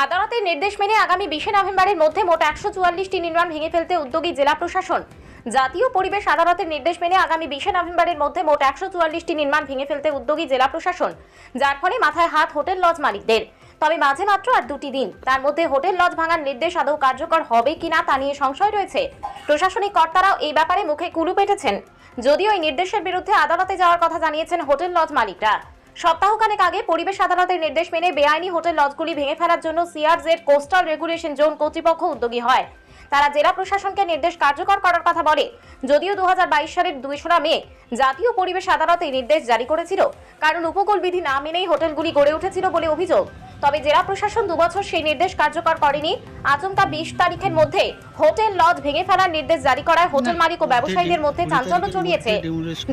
আদালতের নির্দেশ মেনে আগামী বিশে নভেম্বরের মধ্যে মোট একশো চুয়াল্লিশটি নির্মাণ ভেঙে ফেলতে উদ্যোগী জেলা প্রশাসন। জাতীয় পরিবেশ আদালতের নির্দেশ মেনে আগামী বিশে নভেম্বরের মধ্যে মোট একশো চুয়াল্লিশটি নির্মাণ ভেঙে ফেলতে উদ্যোগী জেলা প্রশাসন, যার ফলে মাথায় হাত হোটেল লজ মালিকদের। তবে মাঝে মাত্র আর দুটি দিন, তার মধ্যে হোটেল লজ ভাঙার নির্দেশ আদৌ কার্যকর হবে কিনা তা নিয়ে সংশয় রয়েছে। প্রশাসনিক কর্তারাও এই ব্যাপারে মুখে কুলু পেটেছেন। যদিও এই নির্দেশের বিরুদ্ধে আদালতে যাওয়ার কথা জানিয়েছেন হোটেল লজ মালিকরা। সপ্তাহখানেক আগে পরিবেশ আদালতের নির্দেশ মেনে বেআইনি হোটেল লজগুলি ভেঙে ফেলার জন্য সিআরজেড কোস্টাল রেগুলেশন জোন কর্তৃপক্ষ উদ্যোগী হয়। তারা জেলা প্রশাসনকে নির্দেশ কার্যকর করার কথা বলে। যদিও দু সালের দুইশোরা মে জাতীয় পরিবেশ আদালত এই নির্দেশ জারি করেছিল কারণ উপকূল বিধি না মেনেই হোটেলগুলি গড়ে উঠেছিল বলে অভিযোগ। তবে জেলা প্রশাসন দুবছর সেই নির্দেশ কার্যকর করেনি। আচমকা বিশ তারিখের মধ্যে হোটেল লজ ভেঙে ফেলার নির্দেশ জারি করায় হোটেল মালিক ও ব্যবসায়ীদের মধ্যে চাঞ্চল্য ছড়িয়েছে।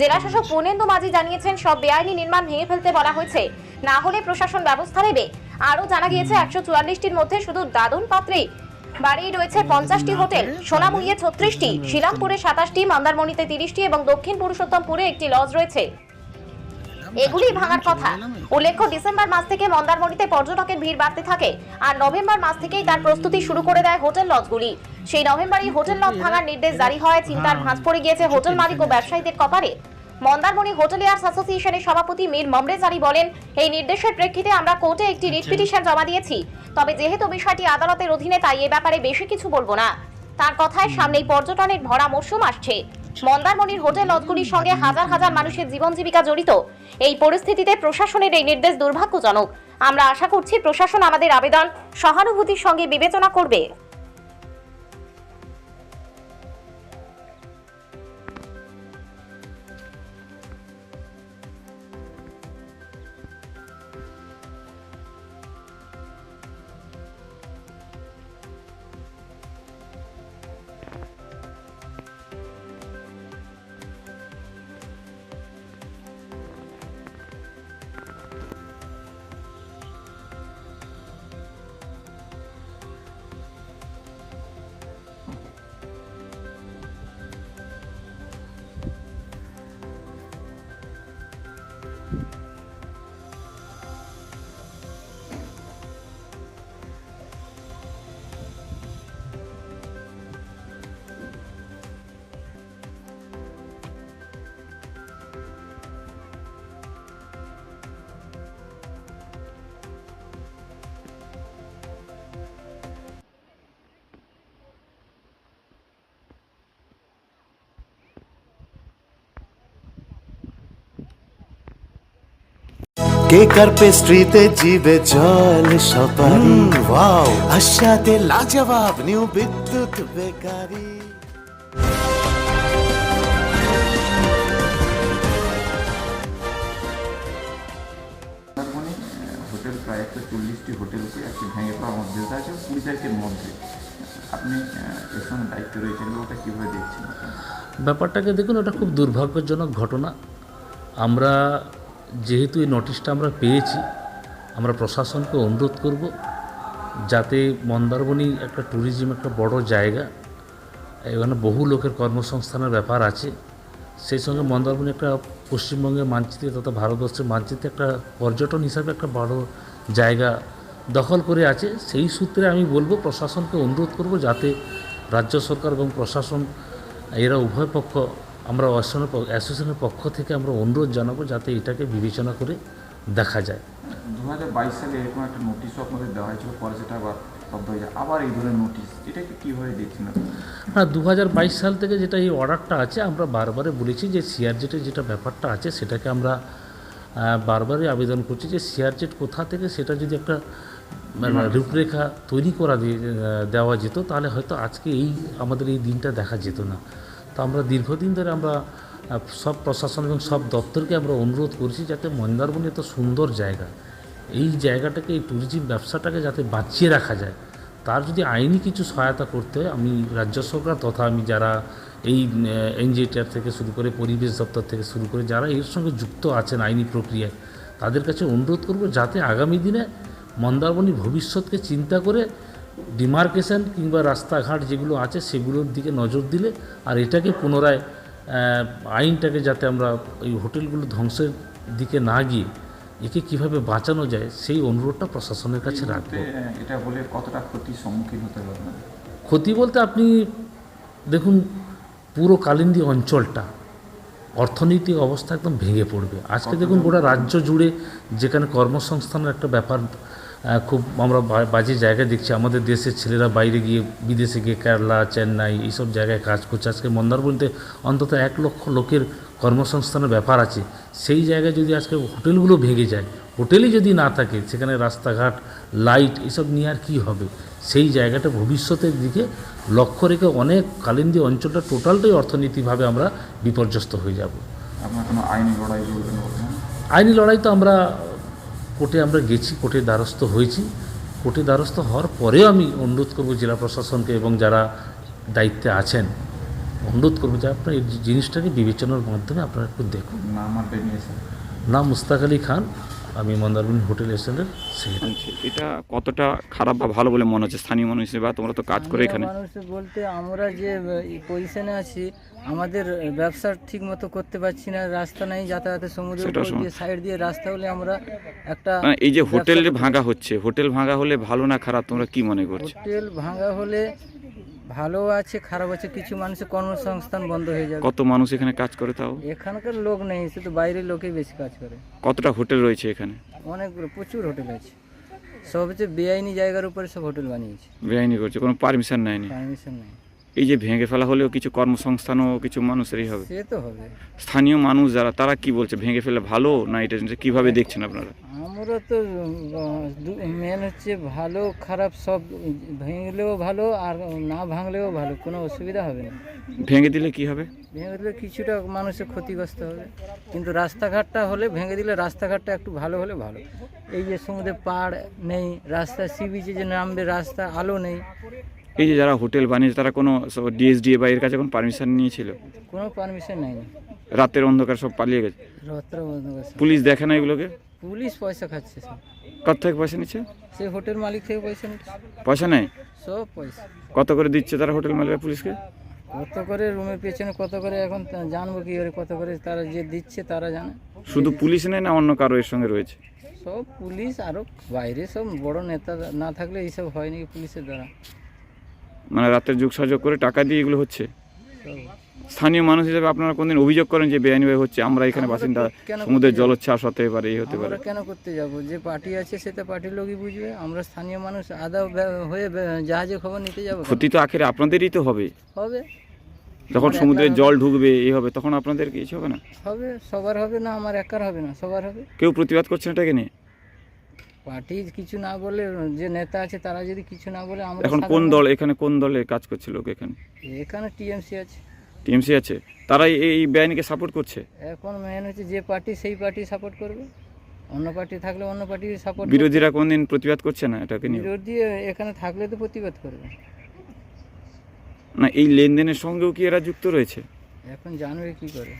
জেলা শাসক পূর্ণেন্দু মাঝি জানিয়েছেন সব বেআইনি নির্মাণ ভেঙে ফেলতে বলা হয়েছে। না হলে প্রশাসন ব্যবস্থা নেবে। আরও জানা গিয়েছে একশো চুয়াল্লিশটির মধ্যে শুধু দাদুন পাত্রেই বাড়িয়ে রয়েছে পঞ্চাশটি হোটেল সোনামুড়িয়ে ছত্রিশটি শিলামপুরে সাতাশটি, মন্দারমণিতে তিরিশটি এবং দক্ষিণ পুরুষোত্তমপুরে একটি লজ রয়েছে। এগুলি ভাঙার কথা। উল্লেখ্য, ডিসেম্বর মাস থেকে মন্দারমণিতে পর্যটকের ভিড় বাড়তে থাকে আর নভেম্বর মাস থেকেই তার প্রস্তুতি শুরু করে দেয় হোটেল লজগুলি। সেই নভেম্বরেই হোটেল লজ ভাঙার নির্দেশ জারি হয়। চিন্তার ভাঁজ পড়ে গিয়েছে হোটেল মালিক ও ব্যবসায়ীদের কপালে। মন্দারমণি হোটেলিয়ার্স অ্যাসোসিয়েশনের সভাপতি মীর মমরেজারি বলেন এই নির্দেশের প্রেক্ষিতে আমরা কোর্টে একটি রিট পিটিশন জমা দিয়েছি। তবে যেহেতু বিষয়টি আদালতের অধীনে তাই এ ব্যাপারে বেশি কিছু বলব না। তার কথায় সামনেই পর্যটনের ভরা মরশুম আসছে। মন্দারমণির হোটেল লজগুলির সঙ্গে হাজার হাজার মানুষের জীবন জীবিকা জড়িত। এই পরিস্থিতিতে প্রশাসনের এই নির্দেশ দুর্ভাগ্যজনক। আমরা আশা করছি প্রশাসন আমাদের আবেদন সহানুভূতির সঙ্গে বিবেচনা করবে। কেক আর পেস্ট্রিতে জিবে জল সপারি ওয়াও। আশাতে লাজবাব নিউ বিদ্যুৎ বেকারি। হোটেল প্রায় একশো চল্লিশটি হোটেলকে একটি ভেঙে মধ্যে আছে কুড়ি তারিখের মধ্যে। আপনি এর সঙ্গে দায়িত্ব রয়েছেন ওটা কীভাবে দেখছেন ব্যাপারটাকে দেখুন ওটা খুব দুর্ভাগ্যজনক ঘটনা। আমরা যেহেতু এই নোটিশটা আমরা পেয়েছি, আমরা প্রশাসনকে অনুরোধ করব যাতে মন্দারমণি একটা ট্যুরিজম একটা বড় জায়গা, এখানে বহু লোকের কর্মসংস্থানের ব্যাপার আছে। সেই সঙ্গে মন্দারমণি একটা পশ্চিমবঙ্গের মানচিত্রে তথা ভারতবর্ষের মানচিত্রে একটা পর্যটন হিসাবে একটা বড় জায়গা দখল করে আছে। সেই সূত্রে আমি বলব, প্রশাসনকে অনুরোধ করব যাতে রাজ্য সরকার এবং প্রশাসন, এরা উভয় পক্ষ আমরা অ্যাসোসিয়েশনের অ্যাসোসিয়েশনের পক্ষ থেকে আমরা অনুরোধ জানাব যাতে এটাকে বিবেচনা করে দেখা যায়। দু হাজার বাইশ সালে এরকম একটা নোটিশও আপনাদের দেওয়া হয়েছিল পরে সেটা আবার আবার এই ধরনের নোটিশ এটাকে কীভাবে দেখছেন হ্যাঁ দু হাজার বাইশ সাল থেকে যেটা এই অর্ডারটা আছে আমরা বারবারে বলেছি যে সিআরজেটের যেটা ব্যাপারটা আছে সেটাকে আমরা বারবারই আবেদন করছি যে সিআরজেট কোথা থেকে সেটা যদি একটা রূপরেখা তৈরি করা দেওয়া যেত তাহলে হয়তো আজকে এই আমাদের এই দিনটা দেখা যেত না। তো আমরা দীর্ঘদিন ধরে আমরা সব প্রশাসন এবং সব দপ্তরকে আমরা অনুরোধ করছি যাতে মন্দারমণি এত সুন্দর জায়গা, এই জায়গাটাকে, এই ট্যুরিজম ব্যবসাটাকে যাতে বাঁচিয়ে রাখা যায়। তার যদি আইনি কিছু সহায়তা করতে হয়, আমি রাজ্য সরকার তথা আমি যারা এই এনজিটিআর থেকে শুরু করে পরিবেশ দপ্তর থেকে শুরু করে যারা এর সঙ্গে যুক্ত আছেন আইনি প্রক্রিয়ায়, তাদের কাছে অনুরোধ করব যাতে আগামী দিনে মন্দারমণির ভবিষ্যৎকে চিন্তা করে ডিমার্কেশন কিংবা রাস্তাঘাট যেগুলো আছে সেগুলোর দিকে নজর দিলে আর এটাকে পুনরায় আইনটাকে যাতে আমরা ওই হোটেলগুলো ধ্বংসের দিকে না গিয়ে একে কীভাবে বাঁচানো যায় সেই অনুরোধটা প্রশাসনের কাছে রাখব। এটা বলে কতটা ক্ষতির সম্মুখীন হতে আপনাদের? ক্ষতি বলতে আপনি দেখুন পুরো কালিন্দী অঞ্চলটা অর্থনৈতিক অবস্থা একদম ভেঙে পড়বে। আজকে দেখুন গোটা রাজ্য জুড়ে যেখানে কর্মসংস্থানের একটা ব্যাপার খুব আমরা বাজে জায়গায় দেখছি। আমাদের দেশের ছেলেরা বাইরে গিয়ে বিদেশে গিয়ে কেরালা চেন্নাই এইসব জায়গায় কাজ করছে। আজকে মন্দারমণিতে অন্তত এক লক্ষ লোকের কর্মসংস্থানের ব্যাপার আছে। সেই জায়গায় যদি আজকে হোটেলগুলো ভেঙে যায় হোটেলই যদি না থাকে সেখানে রাস্তাঘাট লাইট এসব নিয়ে আর কী হবে? সেই জায়গাটা ভবিষ্যতের দিকে লক্ষ্য রেখে অনেক কালিন্দী অঞ্চলটা টোটালটাই অর্থনীতিভাবে আমরা বিপর্যস্ত হয়ে যাব। আপনার আইনি লড়াই আইনি লড়াই তো আমরা কোর্টে আমরা গেছি কোর্টে দ্বারস্থ হয়েছি। কোর্টে দ্বারস্থ হওয়ার পরেও আমি অনুরোধ করব জেলা প্রশাসনকে এবং যারা দায়িত্বে আছেন অনুরোধ করব যে আপনার এই জিনিসটাকে বিবেচনার মাধ্যমে আপনারা একটু দেখুন। নাম মুস্তাক আলী খান আমি মন্দারমণি হোটেল সেক্রেটারি। আচ্ছা, এটা কতটা খারাপ বা ভালো বলে মনে হচ্ছে? স্থানীয় মানুষ হিসেবে বা তোমরা তো কাজ করে এখানে। মানুষ বলতে আমরা যে পজিশনে আছি আমাদের ব্যবসা ঠিক মতো করতে পারছি না রাস্তা নাই যাতায়াতের সমুদ্র দিয়ে সাইড দিয়ে রাস্তা হলে আমরা একটা মানে এই যে হোটেল ভাঙা হচ্ছে হোটেল ভাঙা হলে ভালো না খারাপ তোমরা কি মনে করছ? হোটেল ভাঙা হলে ভালো আছে খারাপ আছে কিছু মানুষের কর্মসংস্থান বন্ধ হয়ে যাবে। কত মানুষ এখানে কাজ করে তাও? এখানকার লোক নেই শুধু বাইরের লোকেই বেশি কাজ করে। কতটা হোটেল রয়েছে এখানে? অনেকগুলো প্রচুর হোটেল আছে। সবচেয়ে বেআইনি জায়গার উপরে সব হোটেল বানিয়েছে। বেআইনি করছে কোনো পারমিশন নেয়নি? পারমিশন নেই। এই যে ভেঙে ফেলা হলেও কিছু কর্মসংস্থানও কিছু মানুষেরই হবে। সে তো হবে। স্থানীয় মানুষ যারা তারা কি বলছে? ভেঙে ফেলে ভালো না এটা কীভাবে দেখছেন আপনারা? আমরা তো মেন হচ্ছে ভালো খারাপ সব ভেঙলেও ভালো আর না ভাঙলেও ভালো কোনো অসুবিধা হবে না। ভেঙে দিলে কি হবে? ভেঙে দিলে কিছুটা মানুষের ক্ষতিগ্রস্ত হবে। কিন্তু রাস্তাঘাটটা হলে ভেঙে দিলে রাস্তাঘাটটা একটু ভালো হলে ভালো। এই যে সমুদ্রে পাড় নেই রাস্তা সি বিচে যে নামবে রাস্তা আলো নেই এই যে যারা হোটেল বানিয়েছে তারা কোনো ডিএসডিএ বা এর কাছে কোনো পারমিশন নিয়েছিল? কোনো পারমিশন নেই রাতের অন্ধকার সব পালিয়ে গেছে? রাত্র বন্ধ করছে। পুলিশ দেখে না এগুলোকে? পুলিশ পয়সা খাচ্ছে সব। কত থেকে পয়সা নিচ্ছে? সে হোটেল মালিক থেকে পয়সা নিচ্ছে। পয়সা নেয়? সব পয়সা। কত করে দিচ্ছে তারা হোটেল মালিক পুলিশকে? কত করে রুমের পেছনে কত করে এখন জানব কি করে কত করে তারা যে দিচ্ছে তারা জানে। শুধু পুলিশ নেয় না অন্য কারও এর সঙ্গে রয়েছে? সব পুলিশ আরও বাইরে সব বড় নেতা না থাকলে এইসব হয় নাকি পুলিশের দ্বারা? মানে রাতের যুগ সাজগ করে টাকা দিয়ে এগুলো হচ্ছে। স্থানীয় মানুষ হিসেবে আপনারা কোনদিন অভিযোগ করেন যে বেআইনিভাবে হচ্ছে আমরা এখানে বাসিন্দা সমুদ্রের? জলোচ্ছ্বাস হতে পারে এই হতে পারে। কেন করতে যাব? যে পার্টি আছে সেটা পার্টির লোকই বুঝবে। আমরা স্থানীয় মানুষ আদা হয়ে জাহাজে খবর নিতে যাব? ক্ষতি তো আখেরে আপনাদেরই তো হবে। হবে। যখন আমার সমুদ্রে জল ঢুকবে এই হবে তখন আপনাদের কিছু হবে না? হবে সবার হবে না আমার একার হবে না সবার হবে। কেউ প্রতিবাদ করছে না এটাকে নিয়ে পার্টি কিছু না বলে যে নেতা আছে তারা যদি কিছু না বলে আমরা এখন কোন দল এখানে কোন দলে কাজ করছে লোক এখানে? এখানে টিএমসি আছে। টিএমসি আছে। তারাই এই বেআইনিকে সাপোর্ট করছে? এখন মেন হচ্ছে যে পার্টি সেই পার্টি সাপোর্ট করবে। অন্য পার্টি থাকলে অন্য পার্টি সাপোর্ট বিরোধীরা কোনদিন প্রতিবাদ করছে না এটাকে নিয়ে? বিরোধী এখানে থাকলে তো প্রতিবাদ করবে। না এই লেনদেনের সঙ্গেও কি এরা যুক্ত রয়েছে? এখন জানবে কি করে।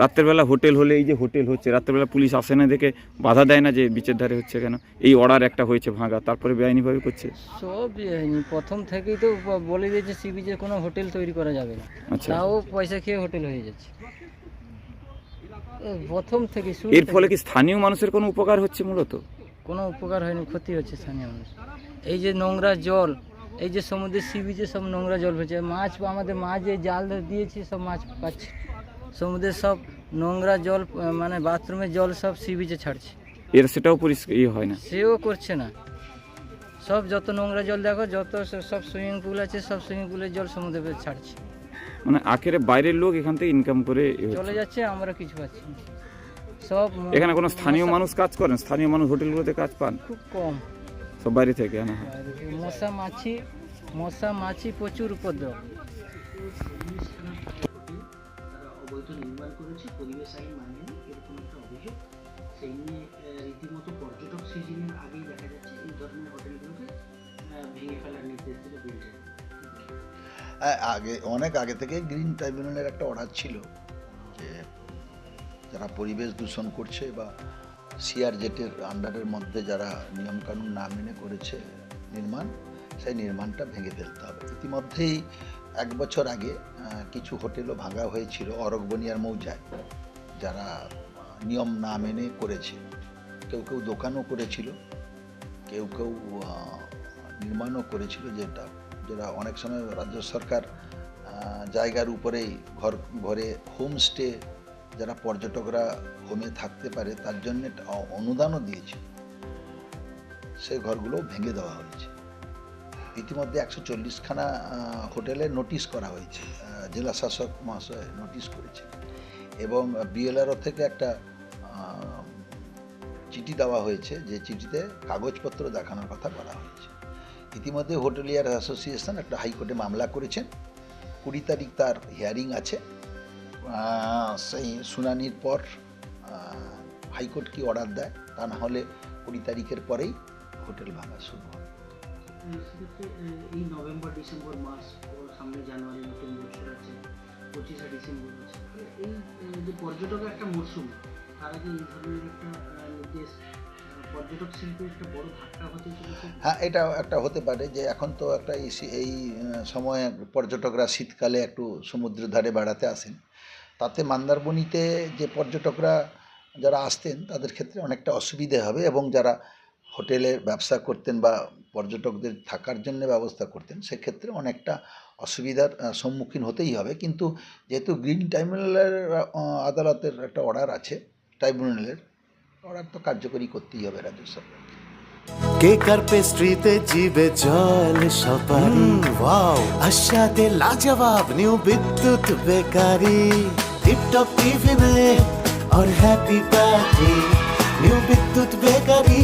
রাত্রের বেলা হোটেল হলে এই যে হোটেল হচ্ছে রাত্রের বেলা পুলিশ আসে না দেখে বাধা দেয় না যে বিচের ধারে হচ্ছে কেন? এই অর্ডার একটা হয়েছে ভাঙা তারপরে বেআইনিভাবে করছে। সব বেআইনি। প্রথম থেকেই তো বলে দিয়েছে সি বিচে কোনো হোটেল তৈরি করা যাবে না। আচ্ছা। তাও পয়সা খেয়ে হোটেল হয়ে যাচ্ছে। প্রথম থেকে এর ফলে কি স্থানীয় মানুষের কোনো উপকার হচ্ছে মূলত? কোনো উপকার হয়নি ক্ষতি হচ্ছে স্থানীয় মানুষ। এই যে নোংরা জল এই যে সমুদ্রের সি বিচে সব নোংরা জল হচ্ছে। মাছ আমাদের মাছ যে জাল দিয়েছি সব মাছ পাচ্ছে। সমুদ্রের সব নোংরা জল মানে বাথরুমের জল সব সি বিচে ছাড়ছে। এর সেটাও পরিষ্কার ইয়ে হয় না? সেও করছে না। সব যত নোংরা জল দেখো যত সব সুইমিং পুল আছে সব সুইমিং পুলের জল সমুদ্রে ছাড়ছে। মানে আখেরে বাইরের লোক এখান থেকে ইনকাম করে চলে যাচ্ছে আমরা কিছু পাচ্ছি না। সব এখানে কোনো স্থানীয় মানুষ কাজ করেন? স্থানীয় মানুষ হোটেলগুলোতে কাজ পান? খুব কম। সব বাইরে থেকে আনা হয়। মশা মাছি মশা মাছি প্রচুর উপদ্রব। নির্মাণ করেছে, পরিবেশ আইন মানেনি, এরকম একটা অভিযোগ। সেই নিয়ে রীতিমতো পর্যটক সিজনের আগেই দেখা যাচ্ছে এই ধরনের হোটেলগুলোকে ভেঙে ফেলার নির্দেশ দিল বিল্ডার আগে, অনেক আগে থেকে গ্রিন ট্রাইব্যুনালের একটা অর্ডার ছিল যে যারা পরিবেশ দূষণ করছে বা সিআর জেটের আন্ডারের মধ্যে যারা নিয়মকানুন না মেনে করেছে নির্মাণ, সেই নির্মাণটা ভেঙে ফেলতে হবে। ইতিমধ্যেই এক বছর আগে কিছু হোটেলও ভাঙা হয়েছিল অরকবনিয়ার মৌজায়, যারা নিয়ম না মেনে করেছে। কেউ কেউ দোকানও করেছিল, কেউ কেউ নির্মাণও করেছিল যেটা যেটা অনেক সময় রাজ্য সরকার জায়গার উপরেই ঘর, ঘরে হোমস্টে যারা পর্যটকরা হোমে থাকতে পারে, তার জন্য অনুদানও দিয়েছে। সেই ঘরগুলো ভেঙে দেওয়া হয়েছে। ইতিমধ্যে একশো চল্লিশখানা হোটেলে নোটিশ করা হয়েছে। জেলা শাসক মহাশয় নোটিশ করেছে এবং বিএলআরও থেকে একটা চিঠি দেওয়া হয়েছে, যে চিঠিতে কাগজপত্র দেখানোর কথা বলা হয়েছে। ইতিমধ্যে হোটেলিয়ার অ্যাসোসিয়েশন একটা হাইকোর্টে মামলা করেছেন। কুড়ি তারিখ তার হিয়ারিং আছে। সেই শুনানির পর হাইকোর্ট কি অর্ডার দেয়, তা না হলে কুড়ি তারিখের পরেই হোটেল ভাঙা শুরু হবে। সেক্ষেত্রে এই নভেম্বর, ডিসেম্বর মাস, ওর সামনে জানুয়ারি, নতুন বছর আছে, পঁচিশে ডিসেম্বর আছে। এই যে পর্যটক একটা মরশুম, তার আগে এই ধরনের একটা নির্দেশ হ্যাঁ এটা একটা হতে পারে যে, এখন তো একটা এই সময়ে পর্যটকরা শীতকালে একটু সমুদ্রের ধারে বেড়াতে আসেন। তাতে মন্দারমণিতে যে পর্যটকরা যারা আসতেন, তাদের ক্ষেত্রে অনেকটা অসুবিধে হবে এবং যারা হোটেলে ব্যবসা করতেন বা পর্যটকদের থাকার জন্য ব্যবস্থা করতেন সেক্ষেত্রে অনেকটা অসুবিধার আহ, সম্মুখীন হতেই হবে কিন্তু যেহেতু গ্রিন ট্রাইব্যুনালের আহ, আদালতের একটা অর্ডার আছে ট্রাইব্যুনালের অর্ডার তো কার্যকরী করতেই হবে রাজ্য সরকার কেক আর পেস্ট্রিতে জিবে জল সপারি ওয়াও আশাতে লাজবাব নিউ বিদ্যুৎ বেকারি টিপটপ টিফিনে और happy party new Bidyut bakery